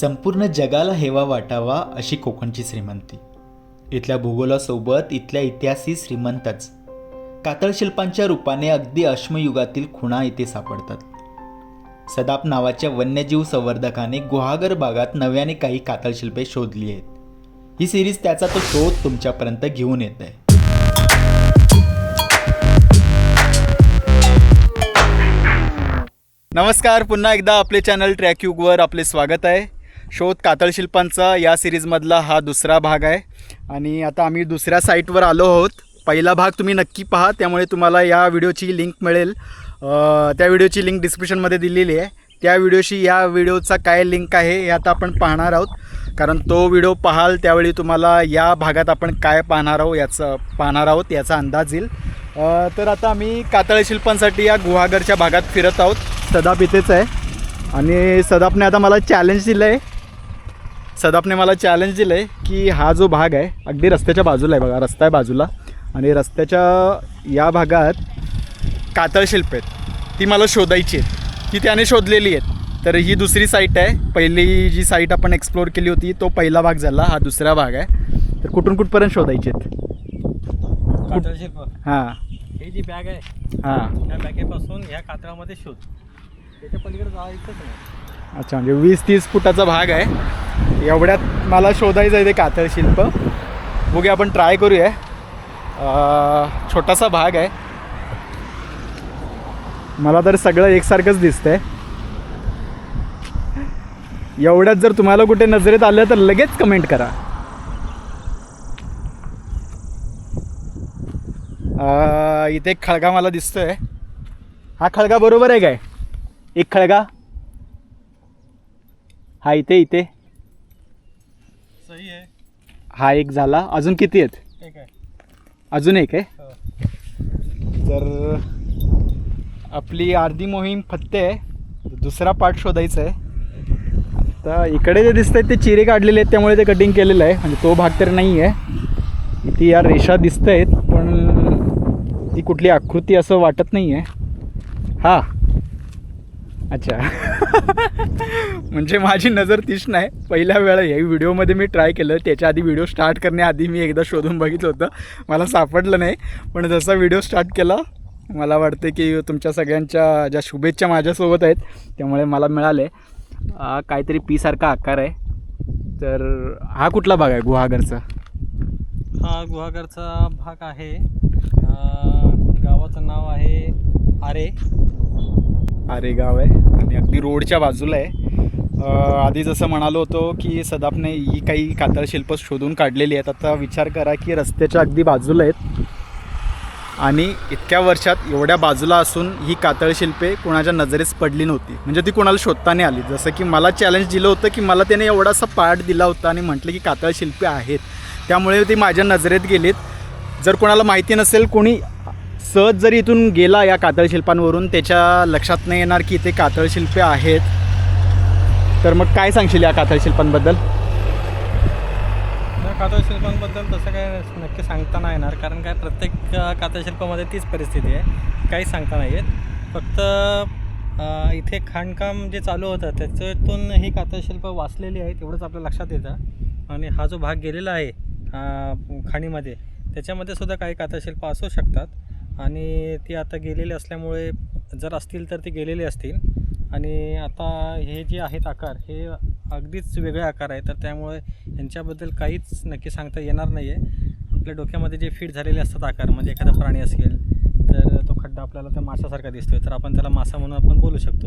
संपूर्ण जगाला हेवा वाटावा अशी कोकणची श्रीमंती. इथल्या भूगोलासोबत इथल्या इतिहासही श्रीमंतच. कातळशिल्पांच्या रूपाने अगदी अश्मयुगातील खुणा इथे सापडतात. सदाप नावाच्या वन्यजीव संवर्धकाने गुहागर भागात नव्याने काही कातळशिल्पे शोधली आहेत. ही सिरीज त्याचा तो शोध तुमच्यापर्यंत घेऊन येत आहे. नमस्कार पुन्हा एकदा आपले चॅनल ट्रॅक युगवर आपले स्वागत आहे. शोध कातळशिल्पांचा या सिरीजमधला हा दुसरा भाग आहे. आणि आता आम्ही दुसऱ्या साईटवर आलो आहोत. पहिला भाग तुम्ही नक्की पहा त्यामुळे तुम्हाला या व्हिडिओची लिंक मिळेल. त्या व्हिडिओची लिंक डिस्क्रिप्शनमध्ये दिलेली आहे. त्या व्हिडिओशी या व्हिडिओचा काय लिंक आहे हे आता आपण पाहणार आहोत. कारण तो व्हिडिओ पाहाल त्यावेळी तुम्हाला या भागात आपण काय पाहणार आहोत याचं पाहणार आहोत याचा अंदाज येईल. तर आता आम्ही कातळे शिल्पांसाठी या गुहागरच्या भागात फिरत आहोत. सदाप इथेच आहे. आणि सदापने आता मला चॅलेंज दिलं आहे सदापने मला चॅलेंज दिलं आहे की हा जो भाग आहे अगदी रस्त्याच्या बाजूला आहे बघा रस्ता आहे बाजूला. आणि रस्त्याच्या या भागात कातळ शिल्प आहेत. ती मला शोधायची आहेत. ती त्याने शोधलेली आहेत. तर ही दुसरी साईट आहे. पहिली जी साईट आपण एक्सप्लोअर केली होती तो पहिला भाग झाला. हा दुसरा भाग आहे. तर कुठून कुठपर्यंत शोधायचे आहेत? हां. ही जी बॅग आहे हां. त्या बॅगेपासून ह्या कातळामध्ये शोध. त्याच्या पलीकडे जायचंच नाही. अच्छा म्हणजे वीस तीस फुटाचा भाग आहे. एवढ्यात मला शोधायचं आहे ते कातळ शिल्प. बघूया आपण ट्राय करूया. छोटासा भाग आहे. मला तर सगळं एकसारखंच दिसतंय. एवढ्यात जर तुम्हाला कुठे नजरेत आलं तर लगेच कमेंट करा. इथे एक खळगा मला दिसतोय. हा खळगा बरोबर आहे काय? एक खळगा? हा इथे इथे. सही आहे. हा एक झाला. अजून किती आहेत? ठीक आहे. अजून एक आहे? हो. तर आपली अर्धी मोहीम फत्ते आहे. दुसरा पार्ट शोधायचा आहे. आता इकडे जे दिसत आहेत ते चिरे काढलेले आहेत त्यामुळे ते कटिंग केलेलं आहे. म्हणजे तो भाग तर नाही आहे. इथे या रेषा दिसत आहेत पण ती कुठली आकृती असं वाटत नाही आहे हा. अच्छा. म्हणजे माझी नजर तीच नाही. पहिल्या वेळा या व्हिडिओमध्ये मी ट्राय केलं. त्याच्या आधी व्हिडिओ स्टार्ट करण्याआधी मी एकदा शोधून बघितलं होतं. मला सापडलं नाही. पण जसा व्हिडिओ स्टार्ट केला मला वाटते की तुमच्या सगळ्यांच्या ज्या शुभेच्छा माझ्यासोबत आहेत त्यामुळे मला मिळाले. काहीतरी पीसारखा आकार आहे. तर हा कुठला भाग आहे गुहागरचा? हा गुहागरचा भाग आहे. गावाचं नाव आहे आरे. आरे गाव आहे. आणि अगदी रोडच्या बाजूला आहे. आधी जसं म्हणालो होतो की सदापने ही काही कातळ शिल्प शोधून काढलेली आहेत. आता विचार करा की रस्त्याच्या अगदी बाजूला आहेत. आणि इतक्या वर्षात एवढ्या बाजूला असून ही कातळ शिल्पे कोणाच्या नजरेस पडली नव्हती. म्हणजे ती कोणाला शोधताना आली. जसं की मला चॅलेंज दिलं होतं की मला त्याने एवढासा पार्ट दिला होता आणि म्हटलं की कातळ शिल्पे आहेत. त्यामुळे ती माझ्या नजरेत गेलीत. जर कोणाला माहिती नसेल कोणी सहज जरी इथून गेला या कातळ शिल्पांवरून त्याच्या लक्षात नाही येणार की इथे कातळ शिल्पे आहेत. तर मग काय सांगशील या कातळ शिल्पांबद्दल? या कातळशिल्पांबद्दल तसं काय नक्की सांगता नाही येणार कारण काय प्रत्येक अं, कातळशिल्पामध्ये तीच परिस्थिती आहे. काहीच सांगता नाही येत. फक्त इथे खाणकाम जे चालू होतं त्याच्यातून ही कातळशिल्प वाचलेली आहेत एवढंच आपल्या लक्षात येतं. आणि हा जो भाग गेलेला आहे खाणीमध्ये त्याच्यामध्ये सुद्धा काही कातळशिल्प असू शकतात. आणि ती आता गेलेली असल्यामुळे जर असतील तर ती गेलेली असतील. आणि आता हे जे आहेत आकार हे अगदीच वेगळे आकार आहेत तर त्यामुळे यांच्याबद्दल काहीच नक्की सांगता येणार नाही आहे आपल्या डोक्यामध्ये जे फिट झालेले असतात आकार म्हणजे एखादा प्राणी असेल तर तो खड्डा आपल्याला त्या माशासारखा दिसतोय तर आपण त्याला मासा म्हणून आपण बोलू शकतो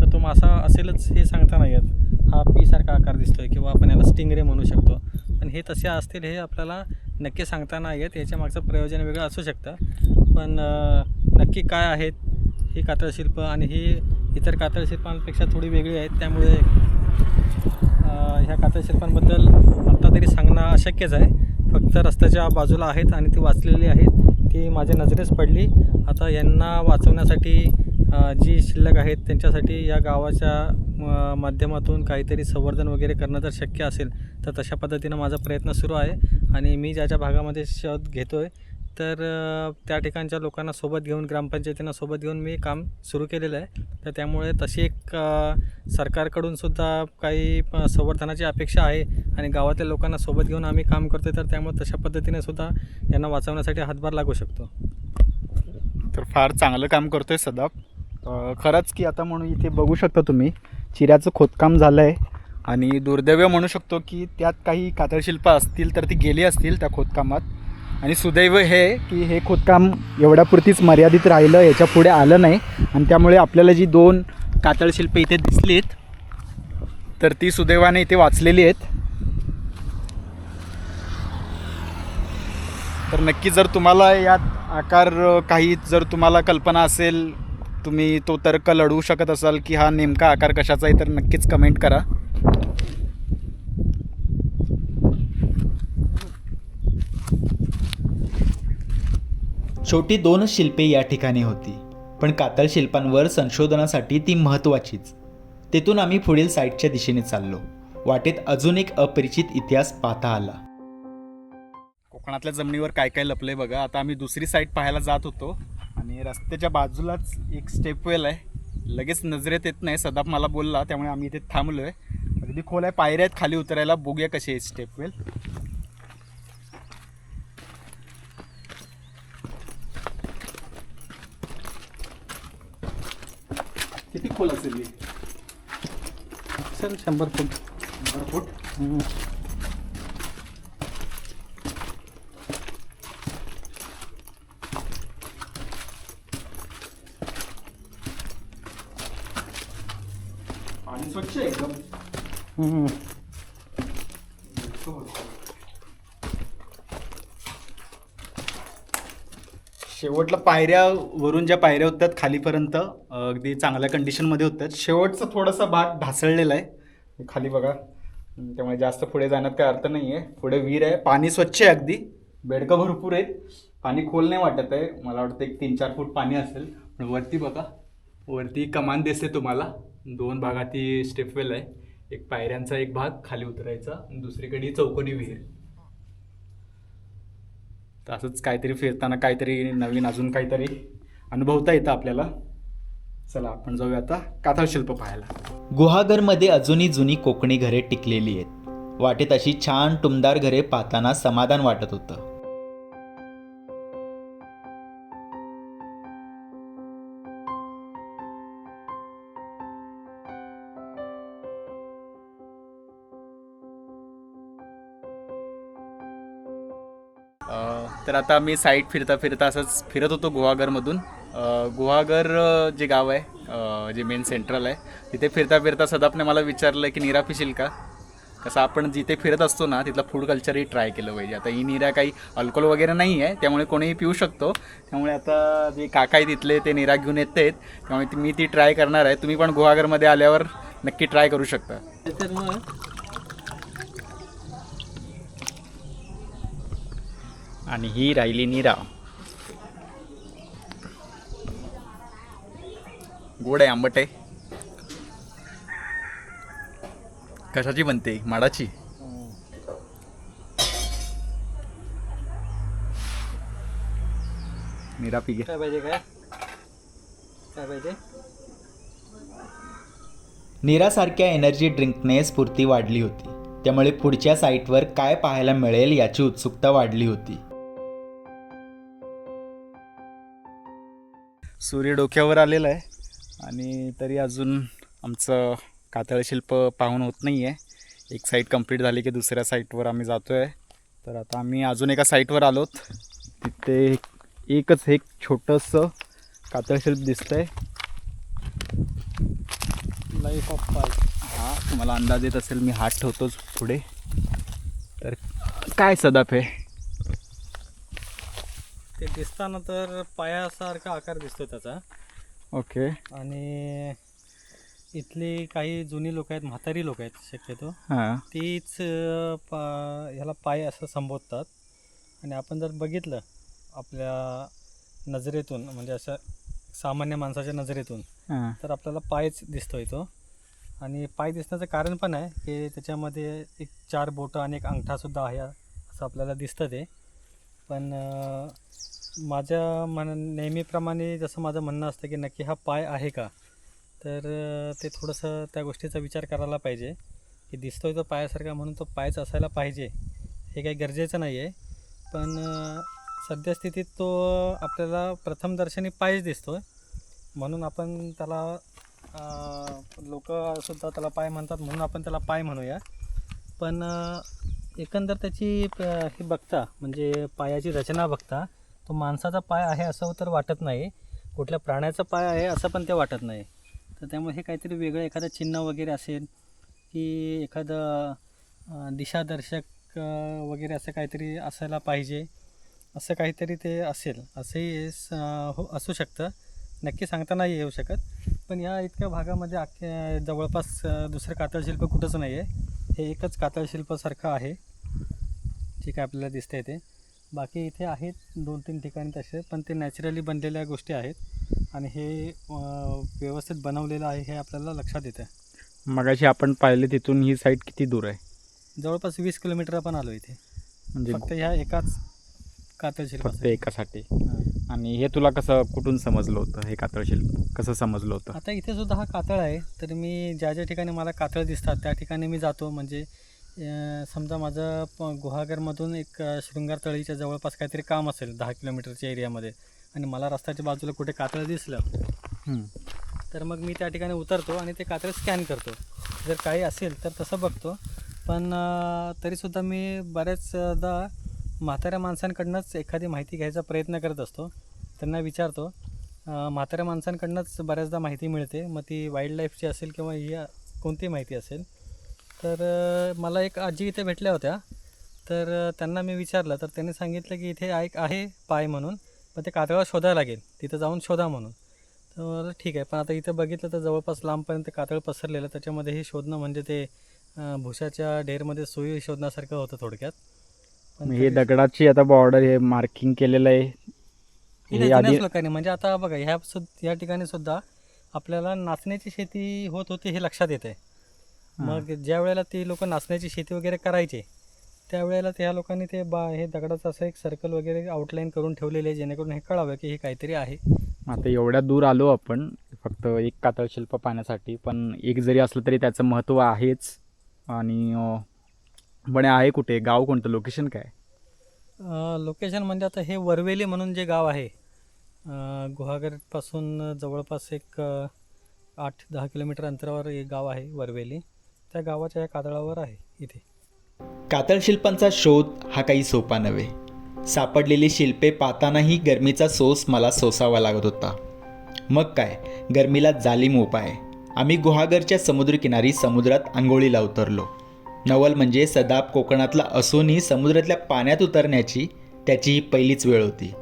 तर तो मासा असेलच हे सांगता नाही येत. हा पीसारखा आकार दिसतोय किंवा आपण याला स्टिंगरे म्हणू शकतो. पण हे तसे असतील हे आपल्याला नक्की सांगता नाही येत याच्या मागचं प्रयोजन वेगळं असू शकतं. पण नक्की काय आहेत ही कातळशिल्प आणि ही इतर कातळशिल्पांपेक्षा थोडी वेगळी आहेत. त्यामुळे ह्या कातळ शिल्पांबद्दल आत्ता तरी सांगणं अशक्यच आहे. फक्त रस्त्याच्या बाजूला आहेत आणि ती वाचलेली आहेत. ती माझ्या नजरेस पडली. आता यांना वाचवण्यासाठी जी शिल्लक आहेत त्यांच्यासाठी या गावाच्या माध्यमातून काहीतरी संवर्धन वगैरे करणं जर शक्य असेल तर तशा पद्धतीनं माझा प्रयत्न सुरू आहे. आणि मी ज्या ज्या भागामध्ये शोध घेतो आहे तर त्या ठिकाणच्या लोकांना सोबत घेऊन ग्रामपंचायतींना सोबत घेऊन मी काम सुरू केलेलं आहे. तर त्यामुळे तशी एक सरकारकडूनसुद्धा सरकारकडून सुद्धा काही संवर्धनाची अपेक्षा आहे आणि गावातल्या लोकांना सोबत घेऊन आम्ही काम करतो तर त्यामुळे तशा पद्धतीने सुद्धा यांना वाचवण्यासाठी हातभार लागू शकतो. तर फार चांगलं काम करतोय सदाप. अं, खरंच की आता म्हणून इथे बघू शकता तुम्ही चिऱ्याचं खोदकाम झालं आहे आणि दुर्दैव म्हणू शकतो की त्यात काही कातळशिल्प असतील तर ती गेली असतील त्या खोदकामात. आणि सुदैव हे की हे खोदकाम एवढ्यापुरतीच मर्यादित राहिलं याच्यापुढे आलं नाही. आणि त्यामुळे आपल्याला जी दोन कातळशिल्प इथे दिसलीत तर ती सुदैवाने इथे वाचलेली आहेत. तर नक्की जर तुम्हाला यात आकार काही जर तुम्हाला कल्पना असेल तुम्ही तो तर्क लढवू शकत असाल की हा नेमका आकार कशाचा आहे तर नक्कीच कमेंट करा. छोटी दोन शिल्पे या ठिकाणी होती. पण कातळ शिल्पांवर संशोधनासाठी ती महत्त्वाचीच. तेथून आम्ही पुढील साईटच्या दिशेने चाललो. वाटेत अजून एक अपरिचित इतिहास पाहता आला. कोकणातल्या जमिनीवर काय काय लपलंय बघा. आता आम्ही दुसरी साईड पाहायला जात होतो. आणि रस्त्याच्या बाजूलाच एक स्टेपवेल आहे. लगेच नजरेत येत नाही. सदाप मला बोलला त्यामुळे आम्ही इथे थांबलो आहे अगदी खोल आहे. पायऱ्या आहेत. खाली उतरायला बघूया कशी आहे स्टेपवेल. किती खोल असेल ही? सर शंभर फूट। शंभर फूट? पाणी स्वच्छ आहे एकदम? शेवटला पायऱ्या वरून ज्या पायऱ्या होत्यात खालीपर्यंत अगदी चांगल्या कंडिशनमध्ये होत्यात. शेवटचा थोडासा भाग ढासळलेला आहे. खाली बघा. त्यामुळे जास्त पुढे जाण्यात काही अर्थ नाही आहे पुढे विहीर आहे. पाणी स्वच्छ आहे अगदी. बेडकं भरपूर आहेत. पाणी खोल नाही वाटत आहे. मला वाटतं एक तीन चार फूट पाणी असेल. पण वरती बघा. वरती कमान दिसते तुम्हाला. दोन भागाती स्टेपवेल आहे. एक पायऱ्यांचा एक भाग खाली उतरायचा. दुसरीकडे चौकोनी विहीर. तर असंच काहीतरी फिरताना काहीतरी नवीन अजून काहीतरी अनुभवता येतं आपल्याला. चला आपण जाऊया आता काथळ शिल्प पाहायला. गुहागरमध्ये अजूनही जुनी कोकणी घरे टिकलेली आहेत. वाटेत अशी छान टुमदार घरे पाहताना समाधान वाटत होतं. तर आता मी साईट फिरता फिरता असंच फिरत होतो गुहागरमधून. गुहागर जे गाव आहे जे मेन सेंट्रल आहे तिथे फिरता फिरता सदापने मला विचारलं की निरा पिशील का? कसं आपण जिथे फिरत असतो ना तिथलं फूड कल्चरही ट्राय केलं पाहिजे. आता ही निरा काही अल्कोहोल वगैरे नाही आहे त्यामुळे कोणीही पिऊ शकतो. त्यामुळे आता जे काका आहे तिथले ते निरा घेऊन येत. आहेत त्यामुळे मी ती ट्राय करणार आहे. तुम्ही पण गुहागरमध्ये आल्यावर नक्की ट्राय करू शकता तर मग आणि ही राहिली नीरा गोड आहे आंबट आहे. कशाची बनते? माडाची? नीरा पी घे. काय पाहिजे काय? काय पाहिजे? नीरासारख्या एनर्जी ड्रिंकने स्फूर्ती वाढली होती. त्यामुळे पुढच्या साईटवर काय पाहायला मिळेल याची उत्सुकता वाढली होती. सूर्य डोक्यावर आलेला आहे. आणि तरी अजून आमचं कातळ शिल्प पाहून होत नाही आहे एक साईट कंप्लीट झाली की दुसऱ्या साईटवर आम्ही जातो आहे तर आता आम्ही अजून एका साईटवर आलोत. तिथे एकच एक छोटंसं कातळ शिल्प दिसतं आहे लाईफ ऑफ पाय हा तुम्हाला अंदाज येत असेल मी हात ठेवतोच पुढे. तर काय सदाफ? आहे ते दिसताना तर पायासारखा आकार दिसतो त्याचा. ओके. आणि इथली काही जुनी लोक आहेत म्हातारी लोक आहेत शक्यतो हां. तीच पा ह्याला पाय असं संबोधतात. आणि आपण जर बघितलं आपल्या नजरेतून म्हणजे असं सामान्य माणसाच्या नजरेतून हां. तर आपल्याला पायच दिसतोय तो. आणि पाय दिसण्याचं कारण पण आहे की त्याच्यामध्ये एक चार बोटं आणि एक अंगठासुद्धा आहे असं आपल्याला दिसतं ते. पण माझ्या मन नेहमीप्रमाणे जसं माझं म्हणणं असतं की नक्की हा पाय आहे का तर ते थोडंसं त्या गोष्टीचा विचार करायला पाहिजे. की दिसतो आहे तो पायासारखा म्हणून तो पायच असायला पाहिजे हे काही गरजेचं नाही आहे पण सद्यस्थितीत तो आपल्याला प्रथमदर्शनी पायच दिसतो आहे म्हणून आपण त्याला लोकसुद्धा त्याला पाय म्हणतात म्हणून आपण त्याला पाय म्हणूया. पण एकंदर त्याची प- हे बघता म्हणजे पायाची रचना बघता तो माणसाचा पाय आहे असं तर वाटत नाही. कुठल्या प्राण्याचा पाय आहे असं पण ते वाटत नाही. तर त्यामुळे हे काहीतरी वेगळं एखादं चिन्ह वगैरे असेल की एखादं अं, दिशादर्शक अं, वगैरे असं काहीतरी असायला पाहिजे असं काहीतरी ते असेल. असंही स- हो असू शकतं. नक्की सांगता नाही येऊ शकत. पण या इतक्या भागामध्ये अख्ख्या जवळपास अं, दुसरं कातळशिल्प कुठंच नाही आहे हे एकच कातळशिल्पासारखं आहे. जे काय आपल्याला दिसतंय ते. बाकी इथे आहेत दोन तीन ठिकाणी तसे पण ते नॅचरली बनलेल्या गोष्टी आहेत. आणि हे व्यवस्थित बनवलेलं आहे हे आपल्याला लक्षात येतं मगाशी आपण पाहिले तिथून ही साईट किती दूर आहे? जवळपास वीस किलोमीटर आपण आलो इथे. म्हणजे फक्त ह्या एकाच फक्त कातळशिल्पासाठी एकासाठी. हां. आणि हे तुला कसं कुठून समजलं होतं हे कातळशिल्प कसं समजलं होतं? आता इथे सुद्धा हा कातळ आहे तर मी ज्या ज्या ठिकाणी मला कातळ दिसतात त्या ठिकाणी मी जातो. म्हणजे समजा माझं प- गुहागरमधून एक शृंगार तळीच्या जवळपास काहीतरी काम असेल दहा किलोमीटरच्या एरियामध्ये. आणि मला रस्त्याच्या बाजूला कुठे कातळ दिसलं. तर मग मी त्या ठिकाणी उतरतो आणि ते कातळ स्कॅन करतो. जर काही असेल तर तसं बघतो. पण तरीसुद्धा मी बऱ्याचदा म्हाताऱ्या माणसांकडनंच एखादी माहिती घ्यायचा प्रयत्न करत असतो. त्यांना विचारतो म्हाताऱ्या माणसांकडनंच बऱ्याचदा माहिती मिळते. मग ती वाईल्ड लाईफची असेल किंवा ही कोणती माहिती असेल तर मला एक आजी इथे भेटल्या होत्या. तर त्यांना मी विचारलं. तर त्यांनी सांगितलं की इथे एक आहे पाय म्हणून पण ते कातळा शोधायला लागेल. तिथं जाऊन शोधा म्हणून. तर ठीक आहे पण आता इथं बघितलं तर जवळपास लांबपर्यंत कातळ पसरलेलं त्याच्यामध्ये हे शोधणं म्हणजे ते भुशाच्या ढेरमध्ये सुई शोधण्यासारखं होतं थोडक्यात. पण हे दगडाची आता बॉर्डर हे मार्किंग केलेलं आहे. म्हणजे आता बघा ह्या या ठिकाणी सुद्धा आपल्याला नाचण्याची शेती होत होती हे लक्षात येते मग ज्या वेळेला ती लोक नाचण्याची शेती वगैरे करायचे त्यावेळेला त्या लोकांनी ते बा हे दगडाचं असं एक सर्कल वगैरे आउटलाईन करून ठेवलेले आहे जेणेकरून हे कळावं की हे काहीतरी आहे. आता एवढ्या दूर आलो आपण फक्त एक कातळशिल्प पाहण्यासाठी पण एक जरी असलं तरी त्याचं महत्त्व आहेच. आणि हे आहे कुठे? गाव कोणतं? लोकेशन काय? लोकेशन म्हणजे आता हे वरवेली म्हणून जे गाव आहे गुहागरपासून जवळपास एक आठ दहा किलोमीटर अंतरावर एक गाव आहे वरवेली. त्या गावाच्या या कातळावर आहे इथे. कातळ शिल्पांचा शोध हा काही सोपा नव्हे. सापडलेली शिल्पे पाहतानाही गरमीचा सोस मला सोसावा लागत होता. मग काय? गरमीला जालीम उपाय आम्ही गुहागरच्या समुद्रकिनारी समुद्रात आंघोळीला उतरलो. नवल म्हणजे सदाब कोकणातला असूनही समुद्रातल्या पाण्यात उतरण्याची त्याची ही पहिलीच वेळ होती.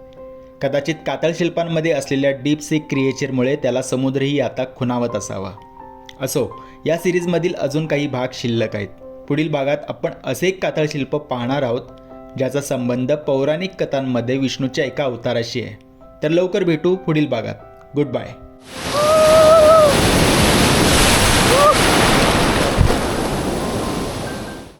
कदाचित कातळ शिल्पांमध्ये असलेल्या डीप सी क्रिएचरमुळे त्याला समुद्रही आता खुणावत असावा. असो या सिरीजमधील अजून काही भाग शिल्लक आहेत. पुढील भागात आपण असे एक कातळशिल्प पाहणार आहोत ज्याचा संबंध पौराणिक कथांमध्ये विष्णूच्या एका अवताराशी आहे. तर लवकर भेटू पुढील भागात. Good bye